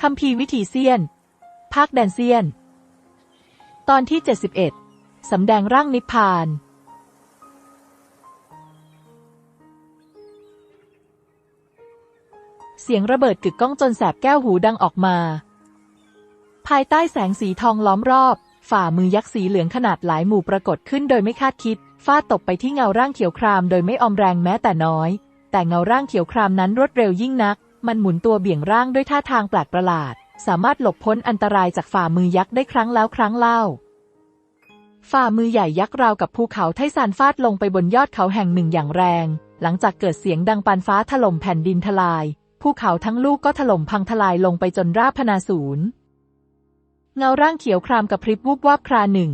คัมภีวิถีเซียน ภาคแดนเซียน ตอนที่ 71สำแดงร่างนิพพาน เสียงระเบิดกึกก้องจนแสบแก้วหูดังออกมา ภายใต้แสงสีทองล้อมรอบ ฝ่ามือยักษ์สีเหลืองขนาดหลายหมู่ปรากฏขึ้นโดยไม่คาดคิดฟาดตกไปที่เงาร่างเขียวครามโดยไม่ออมแรงแม้แต่น้อย แต่เงาร่างเขียวครามนั้นรวดเร็วยิ่งนัก มันหมุนตัวเบี่ยงร่างด้วยท่าทางแปลกประหลาด สามารถหลบพ้นอันตรายจากฝ่ามือยักษ์ได้ครั้งแล้วครั้งเล่า ฝ่ามือใหญ่ยักษ์ราวกับภูเขาไทซานฟาดลงไปบนยอดเขาแห่งหนึ่งอย่างแรง หลังจากเกิดเสียงดังปานฟ้าถล่มแผ่นดินทลาย ภูเขาทั้งลูกก็ถล่มพังทลายลงไปจนราบพนาศูนย์เงาร่างเขียวครามกับพริบวูบวาบคราหนึ่ง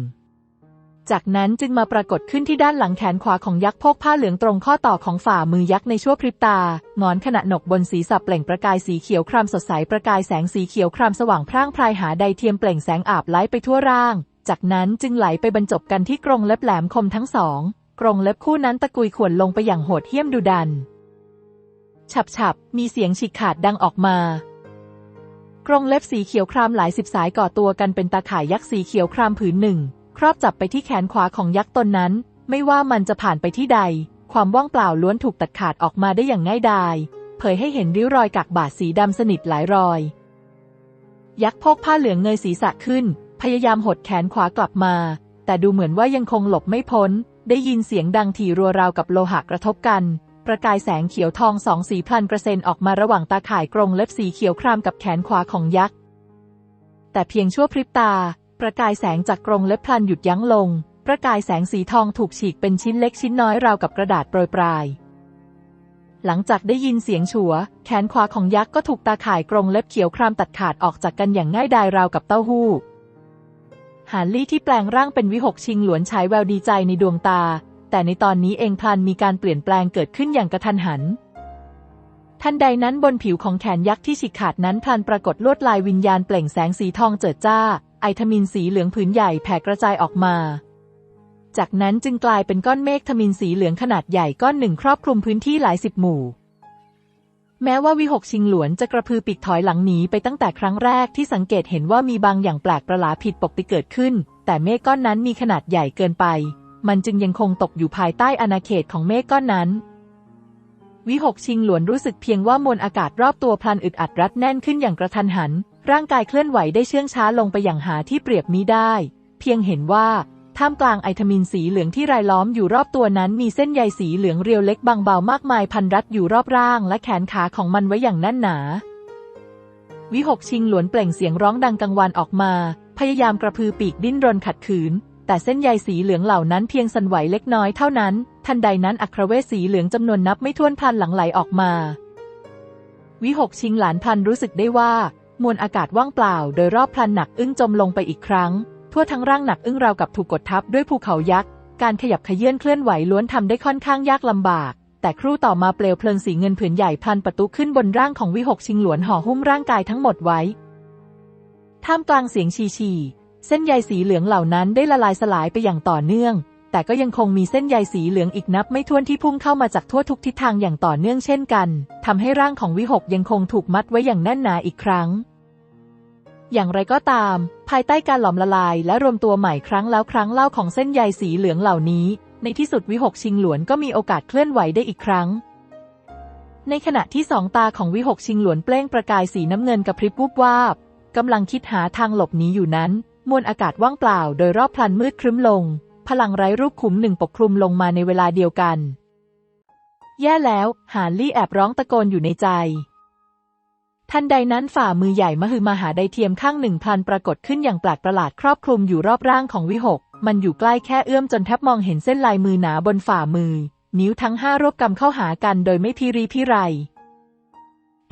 จากนั้นจึงมาปรากฏขึ้นที่ด้านหลังแขนขวาของยักษ์พกผ้าเหลืองตรงข้อต่อของฝ่ามือยักษ์ในชั่วพริบตา งอนขณะหนกบนศีรษะเปล่งประกายสีเขียวครามสดใสประกายแสงสีเขียวครามสว่างพร่างพรายหาใดเทียมเปล่งแสงอาบไล้ไปทั่วร่าง จากนั้นจึงไหลไปบรรจบกันที่กรงเล็บแหลมคมทั้งสอง กรงเล็บคู่นั้นตะกุยข่วนลงไปอย่างโหดเหี้ยมดุดัน ฉับๆมีเสียงฉีกขาดดังออกมากรงเล็บสีเขียวครามหลายสิบสายก่อตัวกันเป็นตาข่ายยักษ์สีเขียวครามผืนหนึ่ง ครอบจับไปที่แขนขวาของยักษ์ตนนั้น ไม่ว่ามันจะผ่านไปที่ใด ความว่างเปล่าล้วนถูกตัดขาดออกมาได้อย่างง่ายดายเผยให้เห็นริ้วรอยกากบาดสีดำสนิทหลายรอย ยักษ์พกผ้าเหลืองเงยศีรษะขึ้น พยายามหดแขนขวากลับมา แต่ดูเหมือนว่ายังคงหลบไม่พ้น ได้ยินเสียงดังถี่รัวราวกับโลหะกระทบกัน ประกายแสงเขียวทองสองสีพลันกระเซ็นออกมาระหว่างตาข่ายกรงเล็บสีเขียวครามกับแขนขวาของยักษ์แต่เพียงชั่วพริบตา ประกายแสงจากกรงเล็บพลันหยุดยั้งลง ประกายแสงสีทองถูกฉีกเป็นชิ้นเล็กชิ้นน้อยราวกับกระดาษโปรยปลาย หลังจากได้ยินเสียงฉัว แขนขวาของยักษ์ก็ถูกตาข่ายกรงเล็บเขียวครามตัดขาดออกจากกันอย่างง่ายดายราวกับเต้าหู้หานลี่ที่แปลงร่างเป็นวิหกชิงหลวนฉายแววดีใจในดวงตา แต่ในตอนนี้เองพลันมีการเปลี่ยนแปลงเกิดขึ้นอย่างกระทันหัน ทันใดนั้นบนผิวของแขนยักษ์ที่ฉีกขาดนั้นพลันปรากฏลวดลายวิญญาณเปล่งแสงสีทองเจิดจ้า ไอทมินสีเหลืองผืนใหญ่แผ่กระจายออกมา จากนั้นจึงกลายเป็นก้อนเมฆทมินสีเหลืองขนาดใหญ่ก้อนหนึ่งครอบคลุมพื้นที่หลายสิบหมู่ แม้ว่าวิหกชิงหลวนจะกระพือปีกถอยหลังหนีไปตั้งแต่ครั้งแรกที่สังเกตเห็นว่ามีบางอย่างแปลกประหลาดผิดปกติเกิดขึ้น แต่เมฆก้อนนั้นมีขนาดใหญ่เกินไป มันจึงยังคงตกอยู่ภายใต้อาณาเขตของเมฆก้อนนั้นวิหกชิงหลวนรู้สึกเพียงว่ามวลอากาศรอบตัวพลันอึดอัดรัดแน่นขึ้นอย่างกระทันหัน ร่างกายเคลื่อนไหวได้เชื่องช้าลงไปอย่างหาที่เปรียบมิได้ เพียงเห็นว่าท่ามกลางไอทมินสีเหลืองที่รายล้อมอยู่รอบตัวนั้นมีเส้นใยสีเหลืองเรียวเล็กบางเบามากมายพันรัดอยู่รอบร่างและแขนขาของมันไว้อย่างแน่นหนา วิหกชิงหลวนเปล่งเสียงร้องดังกังวานออกมา พยายามกระพือปีกดิ้นรนขัดขืน แต่เส้นใยสีเหลืองเหล่านั้นเพียงสั่นไหวเล็กน้อยเท่านั้น ทันใดนั้นอัครเวสสีเหลืองจำนวนนับไม่ถ้วนพลันหลังไหลออกมา วิหกชิงหลานพันรู้สึกได้ว่า มวลอากาศว่างเปล่า โดยรอบพลันหนักอึ้งจมลงไปอีกครั้ง ทั่วทั้งร่างหนักอึ้งราวกับถูกกดทับด้วยภูเขายักษ์ การขยับขยื่นเคลื่อนไหวล้วนทำได้ค่อนข้างยากลำบาก แต่ครู่ต่อมาเปลวเพลิงสีเงินผืนใหญ่พันประตุขึ้นบนร่างของวิหกชิงหลวนห่อหุ้มร่างกายทั้งหมดไว้ ท่ามกลางเสียงชีชี เส้นใยสีเหลืองเหล่านั้นได้ละลายสลายไปอย่างต่อเนื่อง แต่ก็ยังคงมีเส้นใยสีเหลืองอีกนับไม่ถ้วนที่พุ่งเข้ามาจากทั่วทุกทิศทางอย่างต่อเนื่องเช่นกันทำให้ร่างของวิหกยังคงถูกมัดไว้อย่างแน่นหนาอีกครั้ง อย่างไรก็ตาม ภายใต้การหลอมละลายและรวมตัวใหม่ครั้งแล้วครั้งเล่าของเส้นใยสีเหลืองเหล่านี้ ในที่สุดวิหกชิงหลวนก็มีโอกาสเคลื่อนไหวได้อีกครั้ง ในขณะที่สองตาของวิหกชิงหลวนเปล่งประกายสีน้ำเงินกระพริบวูบวาบกำลังคิดหาทางหลบหนีอยู่นั้น มวลอากาศว่างเปล่าโดยรอบพลันมืดครึ้มลง พลังไร้รูปขุมหนึ่งปกคลุมลงมาในเวลาเดียวกัน แย่แล้ว หานลี่แอบร้องตะโกนอยู่ในใจ ทันใดนั้นฝ่ามือใหญ่มหึมาหาไดเทียมข้างหนึ่งพลันปรากฏขึ้นอย่างแปลกประหลาดครอบคลุมอยู่รอบร่างของวิหก มันอยู่ใกล้แค่เอื้อมจนแทบมองเห็นเส้นลายมือหนาบนฝ่ามือ นิ้วทั้งห้ารวบกำเข้าหากันโดยไม่พิรีพิไร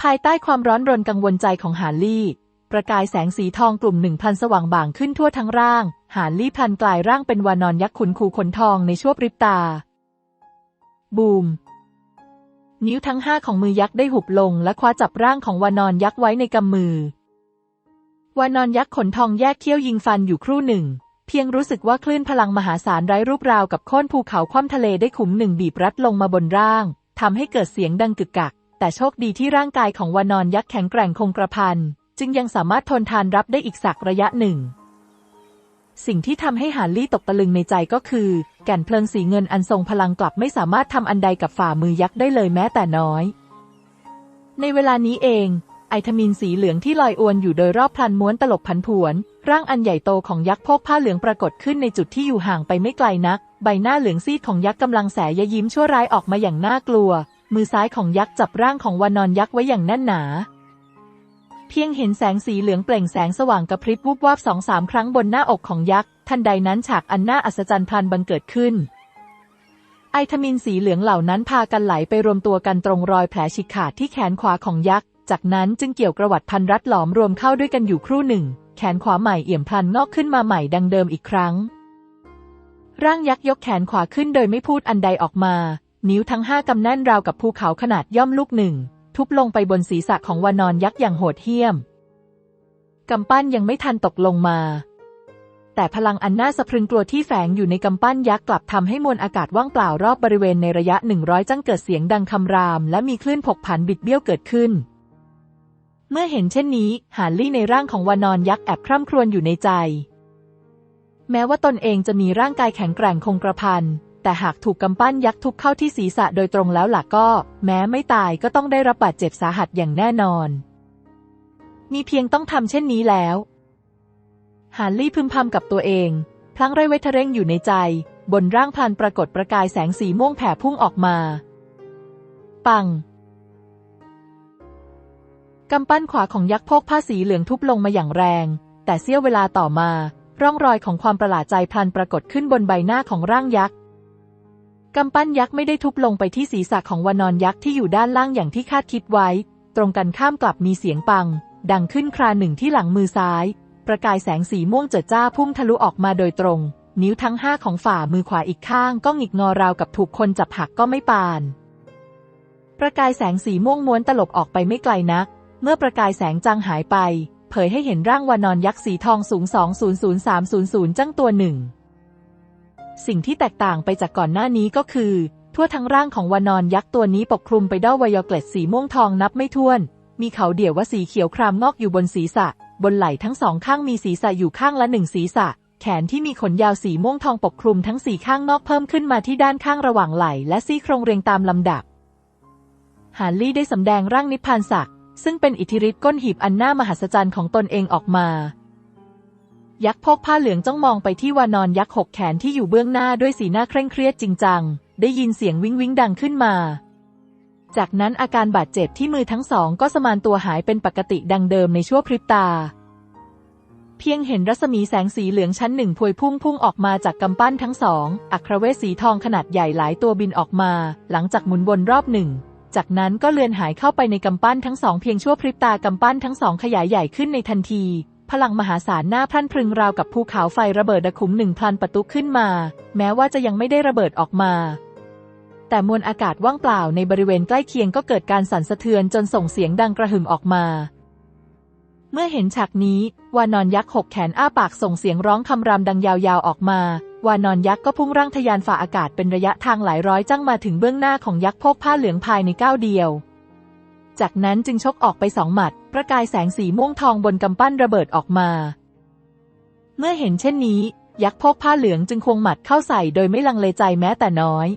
ภายใต้ความร้อนรนกังวลใจของหานลี่ ประกายแสงสีทองกลุ่มหนึ่งพันสว่างบ่างขึ้นทั่วทั้งร่าง หานลี่พลันกลายร่างเป็นวานอนยักษ์ขุนคูขนทองในชั่วพริบตา บูม นิ้วทั้งห้าของมือยักษ์ได้หุบลง และคว้าจับร่างของวานอนยักษ์ไว้ในกำมือ วานอนยักษ์ขนทองแยกเขี้ยวยิงฟันอยู่ครู่หนึ่ง เพียงรู้สึกว่าคลื่นพลังมหาศาลไร้รูปราวกับโค่นภูเขาคว่ำทะเลได้ขุมหนึ่งบีบรัดลงมาบนร่างทำให้เกิดเสียงดังกึกกัก แต่โชคดีที่ร่างกายของวานอนยักษ์แข็งแกร่งคงกระพัน จึงยังสามารถทนทานรับได้อีกสักระยะหนึ่ง สิ่งที่ทำให้ฮาร์ลี่ตกตะลึงในใจก็คือ แก่นเพลิงสีเงินอันทรงพลังกลับไม่สามารถทำอันใดกับฝ่ามือยักษ์ได้เลยแม้แต่น้อย ในเวลานี้เอง ไอทามินสีเหลืองที่ลอยอวนอยู่โดยรอบพลันม้วนตลบผันผวน ร่างอันใหญ่โตของยักษ์พกผ้าเหลืองปรากฏขึ้นในจุดที่อยู่ห่างไปไม่ไกลนัก ใบหน้าเหลืองซีดของยักษ์กำลังแสยยิ้มชั่วร้ายออกมาอย่างน่ากลัว มือซ้ายของยักษ์จับร่างของวานอนยักษ์ไว้อย่างแน่นหนา เพียงเห็นแสงสีเหลืองเปล่งแสงสว่างกระพริบวุบวาบสองสามครั้งบนหน้าอกของยักษ์ ทันใดนั้นฉากอันน่าอัศจรรย์พลันบังเกิดขึ้น ไอทามินสีเหลืองเหล่านั้นพากันไหลไปรวมตัวกันตรงรอยแผลฉีกขาดที่แขนขวาของยักษ์ จากนั้นจึงเกี่ยวกระวัดพันรัดหลอมรวมเข้าด้วยกันอยู่ครู่หนึ่ง แขนขวาใหม่เอี่ยมพลันงอกขึ้นมาใหม่ดังเดิมอีกครั้ง ร่างยักษ์ยกแขนขวาขึ้นโดยไม่พูดอันใดออกมา นิ้วทั้งห้ากำแน่นราวกับภูเขาขนาดย่อมลูกหนึ่ง ทุบลงไปบนศีรษะของวานอนยักษ์อย่างโหดเหี้ยม กำปั้นยังไม่ทันตกลงมา แต่พลังอันน่าสะพรึงกลัวที่แฝงอยู่ในกำปั้นยักษ์กลับทำให้มวลอากาศว่างเปล่ารอบบริเวณในระยะหนึ่งร้อยจังเกิดเสียงดังคำราม และมีคลื่นผกผันบิดเบี้ยวเกิดขึ้น เมื่อเห็นเช่นนี้ หานลี่ในร่างของวานอนยักษ์แอบคร่ำครวญอยู่ในใจ แม้ว่าตนเองจะมีร่างกายแข็งแกร่งคงกระพัน แต่หากถูกกำปั้นยักษ์ทุบเข้าที่ศีรษะโดยตรงแล้วล่ะก็ แม้ไม่ตายก็ต้องได้รับบาดเจ็บสาหัสอย่างแน่นอน มีเพียงต้องทำเช่นนี้แล้วฮาร์ลี่พึมพำกับตัวเอง พลังไรเวทเร่งอยู่ในใจ บนร่างพลันปรากฏประกายแสงสีม่วงแผ่พุ่งออกมา ปังกำปั้นขวาของยักษ์พกผ้าสีเหลืองทุบลงมาอย่างแรง แต่เสี้ยวเวลาต่อมา ร่องรอยของความประหลาดใจพลันปรากฏขึ้นบนใบหน้าของร่างยักษ์ กำปั้นยักษ์ไม่ได้ทุบลงไปที่ศีรษะของวานอนยักษ์ที่อยู่ด้านล่างอย่างที่คาดคิดไว้ ตรงกันข้ามกลับมีเสียงปัง ดังขึ้นคราหนึ่งที่หลังมือซ้าย ประกายแสงสีม่วงเจิดจ้าพุ่งทะลุออกมาโดยตรง นิ้วทั้งห้าของฝ่ามือขวาอีกข้างก็หงิกงอราวกับถูกคนจับหักก็ไม่ปาน ประกายแสงสีม่วงม้วนตลบออกไปไม่ไกลนัก เมื่อประกายแสงจางหายไป เผยให้เห็นร่างวานอนยักษ์สีทองสูง 200300 จังตัวหนึ่ง สิ่งที่แตกต่างไปจากก่อนหน้านี้ก็คือ ทั่วทั้งร่างของวานอนยักษ์ตัวนี้ปกคลุมไปด้วยไวโอเกล็ดสีม่วงทองนับไม่ถ้วน มีเขาเดี่ยวว่าสีเขียวครามงอกอยู่บนศีรษะ บนไหล่ทั้งสองข้างมีศีรษะอยู่ข้างละหนึ่งศีรษะ แขนที่มีขนยาวสีม่วงทองปกคลุมทั้งสี่ข้างนอกเพิ่มขึ้นมาที่ด้านข้างระหว่างไหล่และซี่โครงเรียงตามลำดับฮาร์ลี่ได้สำแดงร่างนิพพานศักดิ์ซึ่งเป็นอิทธิฤทธิ์ก้นหีบอันน่ามหัศจรรย์ของตนเองออกมา ยักษ์พกผ้าเหลืองจ้องมองไปที่วานอนยักษ์หกแขนที่อยู่เบื้องหน้าด้วยสีหน้าเคร่งเครียดจริงจัง ได้ยินเสียงวิ้งวิ้งดังขึ้นมา จากนั้นอาการบาดเจ็บที่มือทั้งสองก็สมานตัวหายเป็นปกติดังเดิมในชั่วพริบตา เพียงเห็นรัศมีแสงสีเหลืองชั้นหนึ่งพวยพุ่งพุ่งออกมาจากกำปั้นทั้งสองอัครเวสสีทองขนาดใหญ่หลายตัวบินออกมา หลังจากหมุนวนรอบหนึ่งจากนั้นก็เลือนหายเข้าไปในกำปั้นทั้งสองเพียงชั่วพริบตากำปั้นทั้งสองขยายใหญ่ขึ้นในทันที พลังมหาศาลหน้าพรั่นพรึงราวกับภูเขาไฟระเบิดระขุมหนึ่งพลันประตุขึ้นมา แม้ว่าจะยังไม่ได้ระเบิดออกมา แต่มวลอากาศว่างเปล่าในบริเวณใกล้เคียงก็เกิดการสั่นสะเทือนจนส่งเสียงดังกระหึ่มออกมา เมื่อเห็นฉากนี้ วานอนยักษ์หกแขนอ้าปากส่งเสียงร้องคำรามดังยาวๆออกมา วานอนยักษ์ก็พุ่งร่างทะยานฝ่าอากาศเป็นระยะทางหลายร้อยจังมาถึงเบื้องหน้าของยักษ์พกผ้าเหลืองภายในก้าวเดียว จากนั้นจึงชกออกไปสองหมัด ประกายแสงสีม่วงทองบนกำปั้นระเบิดออกมา เมื่อเห็นเช่นนี้ ยักษ์พกผ้าเหลืองจึงควงหมัดเข้าใส่โดยไม่ลังเลใจแม้แต่น้อย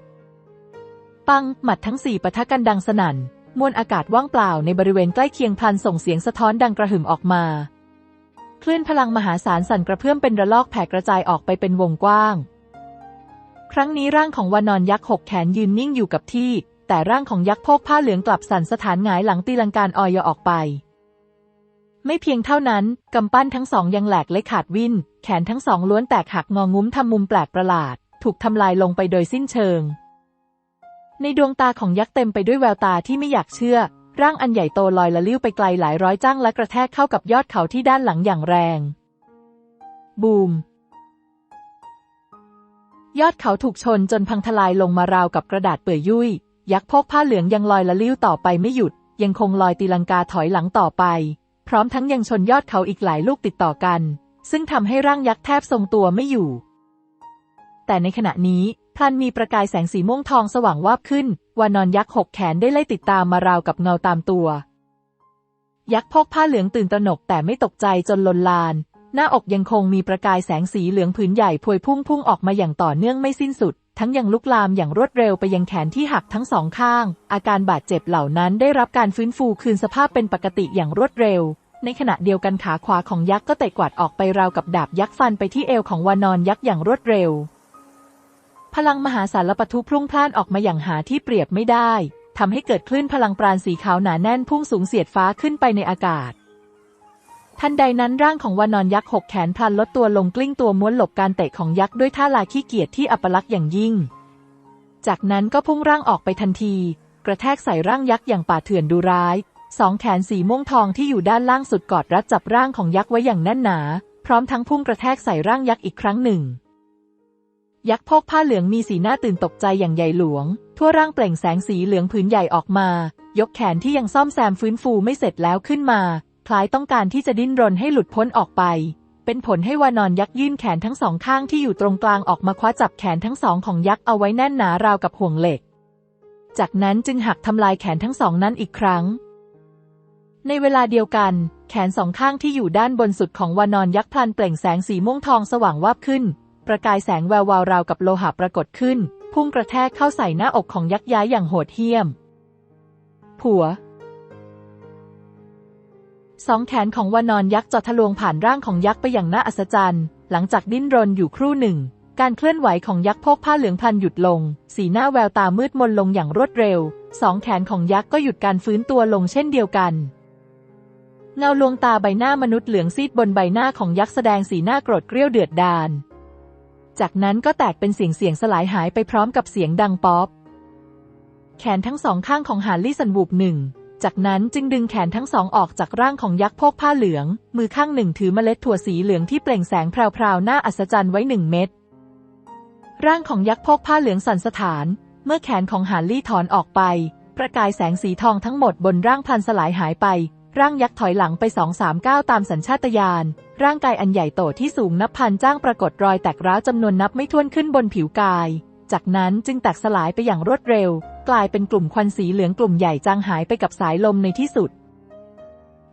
ปัง หมัดทั้งสี่ปะทะกันดังสนั่น มวลอากาศว่างเปล่าในบริเวณใกล้เคียงพลันส่งเสียงสะท้อนดังกระหึ่มออกมา คลื่นพลังมหาศาลสั่นกระเพื่อมเป็นระลอกแผ่กระจายออกไปเป็นวงกว้าง ครั้งนี้ร่างของวานอนยักษ์หกแขนยืนนิ่งอยู่กับที่ แต่ร่างของยักษ์โพกผ้าเหลืองกลับสั่นสถานหงายหลังตีลังการออยออกไป ไม่เพียงเท่านั้น กำปั้นทั้งสองยังแหลกและขาดวินแขนทั้งสองล้วนแตกหักงองุ้มทำมุมแปลกประหลาด ถูกทำลายลงไปโดยสิ้นเชิง ในดวงตาของยักษ์เต็มไปด้วยแววตาที่ไม่อยากเชื่อ ร่างอันใหญ่โตลอยละลิ้วไปไกลหลายร้อยจ้างและกระแทกเข้ากับยอดเขาที่ด้านหลังอย่างแรง บูมยอดเขาถูกชนจนพังทลายลงมาราวกับกระดาษเปื่อยยุ่ย ยักษ์พกผ้าเหลืองยังลอยละลิ้วต่อไปไม่หยุด ยังคงลอยตีลังกาถอยหลังต่อไป พร้อมทั้งยังชนยอดเขาอีกหลายลูกติดต่อกัน ซึ่งทำให้ร่างยักษ์แทบทรงตัวไม่อยู่ แต่ในขณะนี้พลันมีประกายแสงสีม่วงทองสว่างวาบขึ้น วานอนยักษ์หกแขนได้ไล่ติดตามมาราวกับเงาตามตัว ยักษ์พกผ้าเหลืองตื่นตระหนกแต่ไม่ตกใจจนลนลาน หน้าอกยังคงมีประกายแสงสีเหลืองผืนใหญ่พวยพุ่งพุ่งออกมาอย่างต่อเนื่องไม่สิ้นสุด ทั้งยังลุกลามอย่างรวดเร็วไปยังแขนที่หักทั้งสองข้าง อาการบาดเจ็บเหล่านั้นได้รับการฟื้นฟูคืนสภาพเป็นปกติอย่างรวดเร็ว ในขณะเดียวกันขาขวาของยักษ์ก็เตะกวาดออกไปราวกับดาบยักษ์ฟันไปที่เอวของวานอนยักษ์อย่างรวดเร็ว พลังมหาศาลปะทุพรุ่งพล่านออกมาอย่างหาที่เปรียบไม่ได้ทำให้เกิดคลื่นพลังปราณสีขาวหนาแน่นพุ่งสูงเสียดฟ้าขึ้นไปในอากาศ ทันใดนั้นร่างของวานอนยักษ์หกแขนพลันลดตัวลงกลิ้งตัวม้วนหลบการเตะของยักษ์ด้วยท่าลายขี้เกียจที่อัปลักษณ์อย่างยิ่ง จากนั้นก็พุ่งร่างออกไปทันที กระแทกใส่ร่างยักษ์อย่างป่าเถื่อนดูร้าย สองแขนสีม่วงทองที่อยู่ด้านล่างสุดกอดรัดจับร่างของยักษ์ไว้อย่างแน่นหนา พร้อมทั้งพุ่งกระแทกใส่ร่างยักษ์อีกครั้งหนึ่ง ยักษ์พกผ้าเหลืองมีสีหน้าตื่นตกใจอย่างใหญ่หลวง ทั่วร่างเปล่งแสงสีเหลืองผืนใหญ่ออกมา ยกแขนที่ยังซ่อมแซมฟื้นฟูไม่เสร็จแล้วขึ้นมา คล้ายต้องการที่จะดิ้นรนให้หลุดพ้นออกไป เป็นผลให้วานอนยักษ์ยื่นแขนทั้งสองข้างที่อยู่ตรงกลางออกมาคว้าจับแขนทั้งสองของยักษ์เอาไว้แน่นหนาราวกับห่วงเหล็ก จากนั้นจึงหักทำลายแขนทั้งสองนั้นอีกครั้ง ในเวลาเดียวกัน แขนสองข้างที่อยู่ด้านบนสุดของวานอนยักษ์พลันเปล่งแสงสีม่วงทองสว่างวาบขึ้น ประกายแสงแวววาวราวกับโลหะปรากฏขึ้น พุ่งกระแทกเข้าใส่หน้าอกของยักษ์ย้ายอย่างโหดเหี้ยม ผัว สองแขนของวานอนยักษ์จอดทะลวงผ่านร่างของยักษ์ไปอย่างน่าอัศจรรย์ หลังจากดิ้นรนอยู่ครู่หนึ่ง การเคลื่อนไหวของยักษ์พกผ้าเหลืองพลันหยุดลง สีหน้าแววตามืดมนลงอย่างรวดเร็ว สองแขนของยักษ์ก็หยุดการฟื้นตัวลงเช่นเดียวกัน เงาลวงตาใบหน้ามนุษย์เหลืองซีดบนใบหน้าของยักษ์แสดงสีหน้าโกรธเกรี้ยวเดือดดาล จากนั้นก็แตกเป็นเสียงเสียงสลายหายไปพร้อมกับเสียงดังป๊อป แขนทั้งสองข้างของหานลี่สันบูบหนึ่ง จากนั้นจึงดึงแขนทั้งสองออกจากร่างของยักษ์พกผ้าเหลือง มือข้างหนึ่งถือเมล็ดถั่วสีเหลืองที่เปล่งแสงแพราวๆ น่าอัศจรรย์ไว้หนึ่งเม็ด ร่างของยักษ์พกผ้าเหลืองสั่นสถาน เมื่อแขนของหานลี่ถอนออกไป ประกายแสงสีทองทั้งหมดบนร่างพลันสลายหายไป ร่างยักษ์ถอยหลังไปสองสามก้าวตามสัญชาตญาณ ร่างกายอันใหญ่โตที่สูงนับพันจ้างปรากฏรอยแตกร้าวจำนวนนับไม่ถ้วนขึ้นบนผิวกาย จากนั้นจึงแตกสลายไปอย่างรวดเร็ว กลายเป็นกลุ่มควันสีเหลืองกลุ่มใหญ่จางหายไปกับสายลมในที่สุด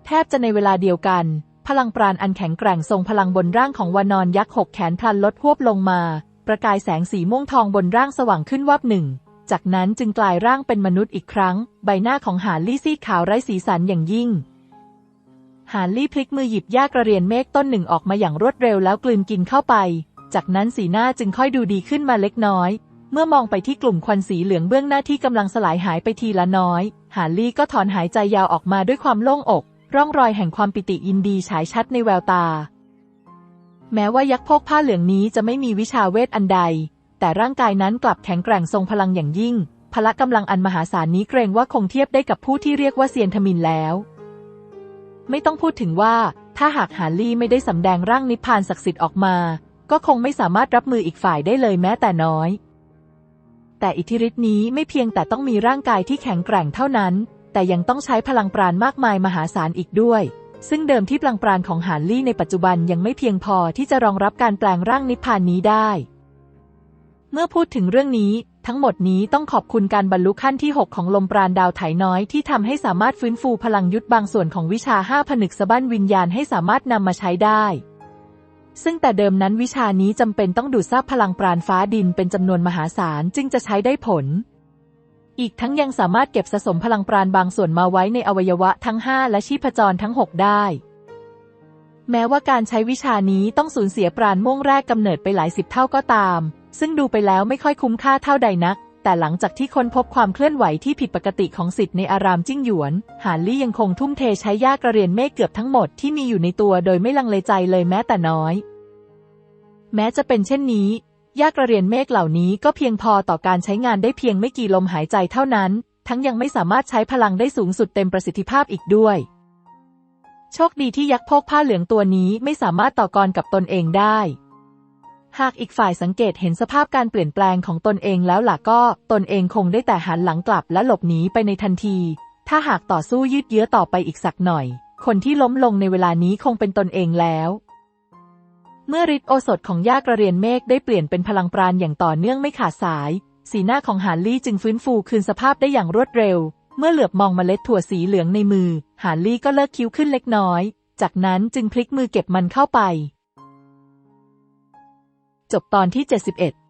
แทบจะในเวลาเดียวกัน พลังปราณอันแข็งแกร่งทรงพลังบนร่างของวานอนยักษ์หกแขนพลันลดหวบลงมา ประกายแสงสีม่วงทองบนร่างสว่างขึ้นวับหนึ่ง จากนั้นจึงกลายร่างเป็นมนุษย์อีกครั้ง ใบหน้าของหาลี่ซีขาวไร้สีสันอย่างยิ่งหาลี่พลิกมือหยิบหญ้ากระเรียนเมฆต้นหนึ่งออกมาอย่างรวดเร็วแล้วกลืนกินเข้าไป จากนั้นสีหน้าจึงค่อยดูดีขึ้นมาเล็กน้อย เมื่อมองไปที่กลุ่มควันสีเหลืองเบื้องหน้าที่กำลังสลายหายไปทีละน้อย หาลี่ก็ถอนหายใจยาวออกมาด้วยความโล่งอก ร่องรอยแห่งความปิติยินดีฉายชัดในแววตา แม้ว่ายักษ์พกผ้าเหลืองนี้จะไม่มีวิชาเวทอันใด แต่ร่างกายนั้นกลับแข็งแกร่งทรงพลังอย่างยิ่ง พละกำลังอันมหาศาลนี้เกรงว่าคงเทียบได้กับผู้ที่เรียกว่าเซียนทมินแล้วไม่ต้องพูดถึงว่า ถ้าหากหาลี่ไม่ได้สำแดงร่างนิพพานศักดิ์สิทธิ์ออกมา ก็คงไม่สามารถรับมืออีกฝ่ายได้เลยแม้แต่น้อย แต่อิทธิฤทธิ์นี้ไม่เพียงแต่ต้องมีร่างกายที่แข็งแกร่งเท่านั้น แต่ยังต้องใช้พลังปราณมากมายมหาศาลอีกด้วย ซึ่งเดิมที่พลังปราณของหานลี่ในปัจจุบันยังไม่เพียงพอที่จะรองรับการแปลงร่างนิพพานนี้ได้ เมื่อพูดถึงเรื่องนี้ทั้งหมดนี้ต้องขอบคุณการบรรลุขั้นที่ 6 ของลมปราณดาวไถน้อยที่ทำให้สามารถฟื้นฟูพลังยุทธบางส่วนของวิชาห้าผนึกสะบั้นวิญญาณให้สามารถนำมาใช้ได้ ซึ่งแต่เดิมนั้นวิชานี้จำเป็นต้องดูดซับพลังปราณฟ้าดินเป็นจำนวนมหาศาลจึงจะใช้ได้ผล อีกทั้งยังสามารถเก็บสะสมพลังปราณบางส่วนมาไว้ในอวัยวะทั้ง 5 และชีพจรทั้ง 6 ได้ แม้ว่าการใช้วิชานี้ต้องสูญเสียปราณม่วงแรกกำเนิดไปหลายสิบเท่าก็ตาม ซึ่งดูไปแล้วไม่ค่อยคุ้มค่าเท่าใดนัก แต่หลังจากที่ค้นพบความเคลื่อนไหวที่ผิดปกติของสิทธิ์ในอารามจิ้งหยวน หานลี่ยังคงทุ่มเทใช้ยากระเรียนเมฆเกือบทั้งหมดที่มีอยู่ในตัวโดยไม่ลังเลใจเลยแม้แต่น้อย แม้จะเป็นเช่นนี้ ยากระเรียนเมฆเหล่านี้ก็เพียงพอต่อการใช้งานได้เพียงไม่กี่ลมหายใจเท่านั้น ทั้งยังไม่สามารถใช้พลังได้สูงสุดเต็มประสิทธิภาพอีกด้วย โชคดีที่ยักษ์พกผ้าเหลืองตัวนี้ไม่สามารถต่อกรกับตนเองได้ หากอีกฝ่ายสังเกตเห็นสภาพการเปลี่ยนแปลงของตนเองแล้วล่ะก็ตนเองคงได้แต่หันหลังกลับและหลบหนีไปในทันที ถ้าหากต่อสู้ยืดเยื้อต่อไปอีกสักหน่อย คนที่ล้มลงในเวลานี้คงเป็นตนเองแล้ว เมื่อฤทธิ์โอสถของยากระเรียนเมฆได้เปลี่ยนเป็นพลังปราณอย่างต่อเนื่องไม่ขาดสาย สีหน้าของหานลี่จึงฟื้นฟูคืนสภาพได้อย่างรวดเร็ว เมื่อเหลือบมองเมล็ดถั่วสีเหลืองในมือ หานลี่ก็เลิกคิ้วขึ้นเล็กน้อย จากนั้นจึงพลิกมือเก็บมันเข้าไป จบตอนที่ 71